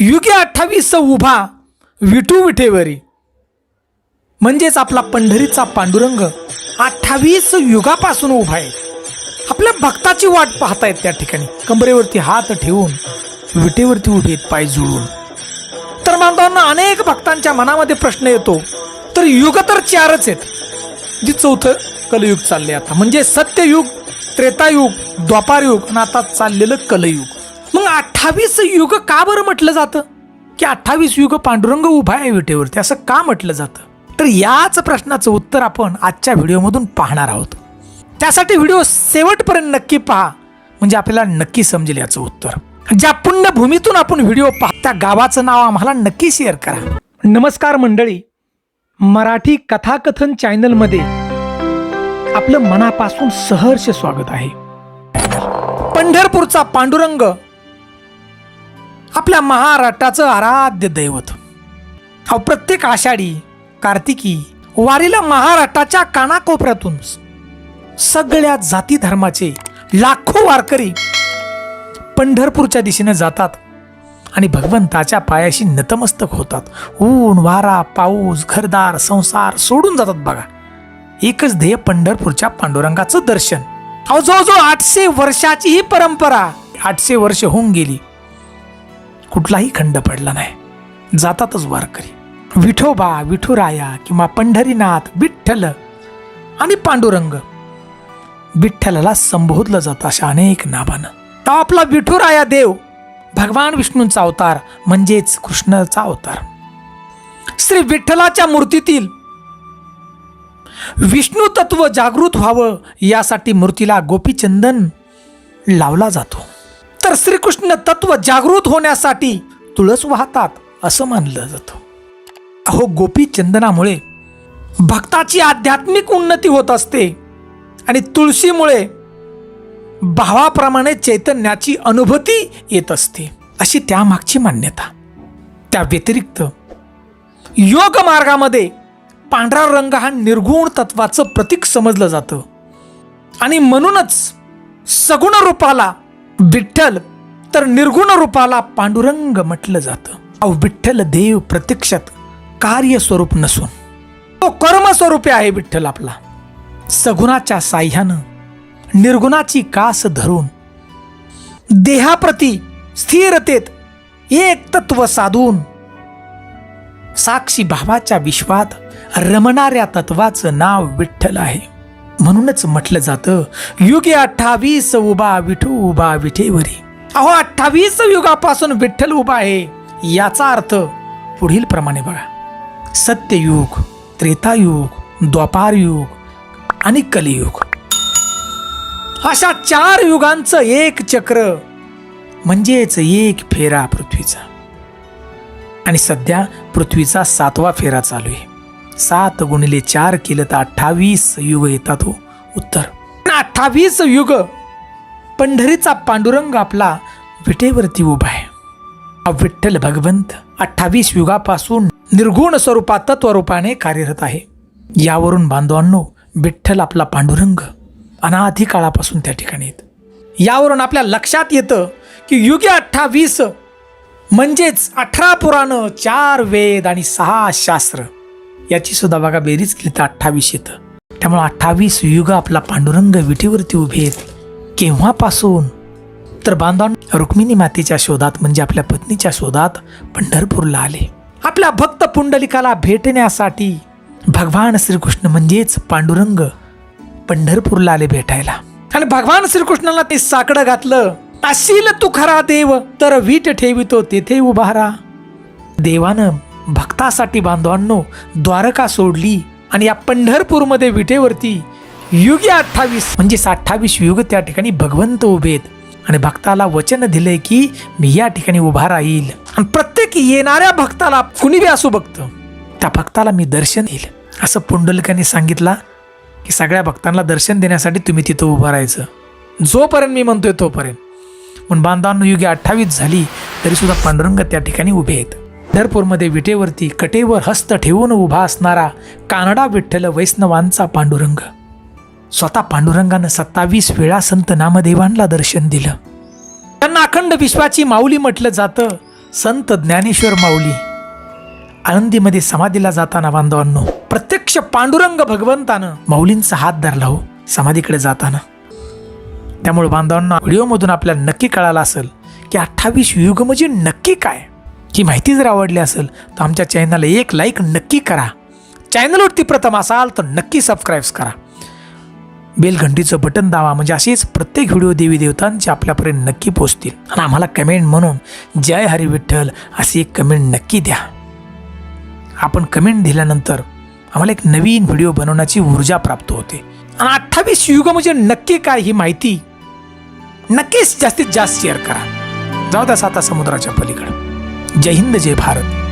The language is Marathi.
युगे अठ्ठावीस उभा विठू विठेवरी. म्हणजेच आपला पंढरीचा पांडुरंग अठ्ठावीस युगापासून उभा आहे. आपल्या भक्ताची वाट पाहतायत त्या ठिकाणी. कंबरेवरती हात ठेवून विटेवरती उभे आहेत पाय जुळून. तर मानताना अनेक भक्तांच्या मनामध्ये प्रश्न येतो तर युग तर चारच आहेत. जी चौथं कलयुग चालले आता. म्हणजे सत्ययुग त्रेतायुग द्वापारयुग आणि आता चाललेलं कलयुग. अठ्ठावीस युग का बरं म्हटलं जातं? की अठ्ठावीस युग पांडुरंग उभा आहे विटेवरती असं का म्हटलं जातं? तर याच प्रश्नाचं उत्तर आपण आजच्या व्हिडिओमधून पाहणार आहोत. त्यासाठी व्हिडिओ शेवटपर्यंत नक्की पहा म्हणजे आपल्याला नक्की समजेल याचं उत्तर. ज्या पुण्यभूमीतून आपण व्हिडिओ पहा त्या गावाचं नाव आम्हाला नक्की शेअर करा. नमस्कार मंडळी. मराठी कथाकथन चॅनलमध्ये आपलं मनापासून सहर्ष स्वागत आहे. पंढरपूरचा पांडुरंग आपल्या महाराष्ट्राचं आराध्य दैवत. अहो प्रत्येक आषाढी कार्तिकी वारीला महाराष्ट्राच्या कानाकोपऱ्यातून सगळ्या जाती धर्माचे लाखो वारकरी पंढरपूरच्या दिशेने जातात आणि भगवंताच्या पायाशी नतमस्तक होतात. ऊन वारा पाऊस घरदार संसार सोडून जातात बघा. एकच ध्येय पंढरपूरच्या पांडुरंगाचं दर्शन. अहो जवळजवळ आठशे वर्षाची ही परंपरा. आठशे वर्ष होऊन गेली. कुठलाही खंड पडला नाही. जातातच वारकरी. विठोबा विठुराया किंवा पंढरीनाथ विठ्ठल आणि पांडुरंग. विठ्ठलाला संबोधलं जातं अशा अनेक नावानं. तो आपला विठुराया देव भगवान विष्णूंचा अवतार म्हणजेच कृष्णाचा अवतार. श्री विठ्ठलाच्या मूर्तीतील विष्णू तत्व जागृत व्हावं यासाठी मूर्तीला गोपीचंदन लावला जातो. तर श्रीकृष्ण तत्व जागृत होण्यासाठी तुळस वाहतात असं मानलं जातं. अहो गोपी चंदनामुळे भक्ताची आध्यात्मिक उन्नती होत असते आणि तुळशीमुळे भावाप्रमाणे चैतन्याची अनुभूती येत असते अशी त्यामागची मान्यता. त्या व्यतिरिक्त योग मार्गामध्ये पांढरा रंग हा निर्गुण तत्वाचं प्रतीक समजलं जातं आणि म्हणूनच सगुण रूपाला विठ्ठल तर निर्गुण रूपाला पांडुरंग म्हटलं जातं. अहो विठ्ठल देव प्रत्यक्षात कार्य स्वरूप नसून. तो कर्मस्वरूपी आहे विठ्ठल आपला. सगुणाच्या साह्यानं निर्गुणाची कास धरून देहाप्रती स्थिरतेत एक तत्व साधून साक्षी भावाच्या विश्वात रमणाऱ्या तत्वाचं नाव विठ्ठल आहे. म्हणूनच म्हटलं जातं युगे अठ्ठावीस उभा विठू उभा विठेवरी. अहो अठ्ठावीस युगापासून विठ्ठल उभा आहे याचा अर्थ पुढील प्रमाणे बघा. सत्ययुग त्रेतायुग द्वापारयुग आणि कलियुग. अशा चार युगांचं एक चक्र म्हणजेच एक फेरा पृथ्वीचा. आणि सध्या पृथ्वीचा सातवा फेरा चालू आहे. सात गुणिले चार केलं तर अठ्ठावीस युग येतात हो. उत्तर. अठ्ठावीस युग. पंढरीचा पांडुरंग आपला विटेवरती उभा आहे. हा विठ्ठल भगवंत अठ्ठावीस युगापासून निर्गुण स्वरूपात तत्वरूपाने कार्यरत आहे. यावरून बांधवांनो विठ्ठल आपला पांडुरंग अनाधी काळापासून त्या ठिकाणी यावरून आपल्या लक्षात येतं की युगे अठ्ठावीस म्हणजेच अठरा पुराणं चार वेद आणि सहा शास्त्र. याची सुद्धा बघा बेरीज केली तर अठ्ठावीस येतं. त्यामुळे अठ्ठावीस युग आपला पांडुरंग विठीवरती उभे आहेत. केव्हापासून? तर बांधवान रुक्मिणी मातेच्या शोधात म्हणजे आपल्या पत्नीच्या शोधात पंढरपूरला आले. आपल्या भक्त पुंडलिकाला भेटण्यासाठी भगवान श्रीकृष्ण म्हणजेच पांडुरंग पंढरपूरला आले भेटायला. आणि भगवान श्रीकृष्णाला ते साकडं घातलं. असील तू खरा देव तर वीट ठेवितो तेथे उभारा. देवानं भक्तासाठी बांधवांनो द्वारका सोडली आणि या पंढरपूरमध्ये विटेवरती युग अठ्ठावीस म्हणजे अठ्ठावीस युग त्या ठिकाणी भगवंत उभे आहेत. आणि भक्ताला वचन दिले की मी या ठिकाणी उभा राहील. आणि प्रत्येक येणाऱ्या भक्ताला कुणी बी असू भक्त त्या भक्ताला मी दर्शन देईल. असं पुंडलिकाने सांगितला की सगळ्या भक्तांना दर्शन देण्यासाठी तुम्ही तिथं उभं राहायचं. जोपर्यंत मी म्हणतोय तोपर्यंत. पण बांधवांनो युगे अठ्ठावीस झाली तरी सुद्धा पांडुरंग त्या ठिकाणी उभे आहेत. पंढरपूरमध्ये विटेवरती कटेवर हस्त ठेवून उभा असणारा कानडा विठ्ठल वैष्णवांचा पांडुरंग. स्वतः पांडुरंगानं सत्तावीस वेळा संत नामदेवांना दर्शन दिलं. त्यांना अखंड विश्वाची माऊली म्हटलं जातं संत ज्ञानेश्वर माऊली. आळंदीमध्ये समाधीला जाताना बांधवांनो प्रत्यक्ष पांडुरंग भगवंतानं माऊलींचा हात धरला हो समाधीकडे जाताना. त्यामुळे बांधवांना व्हिडिओमधून आपल्याला नक्की कळालं असेल की अठ्ठावीस युग म्हणजे नक्की काय? ही माहिती जर आवडली असेल तर आमच्या चॅनलला एक लाईक नक्की करा. चॅनलवरती प्रथम असाल तर नक्की सबस्क्राईब्स करा. बेलघंटीचं बटन दावा म्हणजे असेच प्रत्येक व्हिडिओ देवी देवतांचे आपल्यापर्यंत नक्की पोचतील. आणि आम्हाला कमेंट म्हणून जय हरी विठ्ठल अशी एक कमेंट नक्की द्या. आपण कमेंट दिल्यानंतर आम्हाला एक नवीन व्हिडिओ बनवण्याची ऊर्जा प्राप्त होते. आणि अठ्ठावीस युग म्हणजे नक्की काय ही माहिती? नक्कीच जास्तीत जास्त शेअर करा. जाऊ द्या साता समुद्राच्या पलीकडं. जय हिंद जय भारत.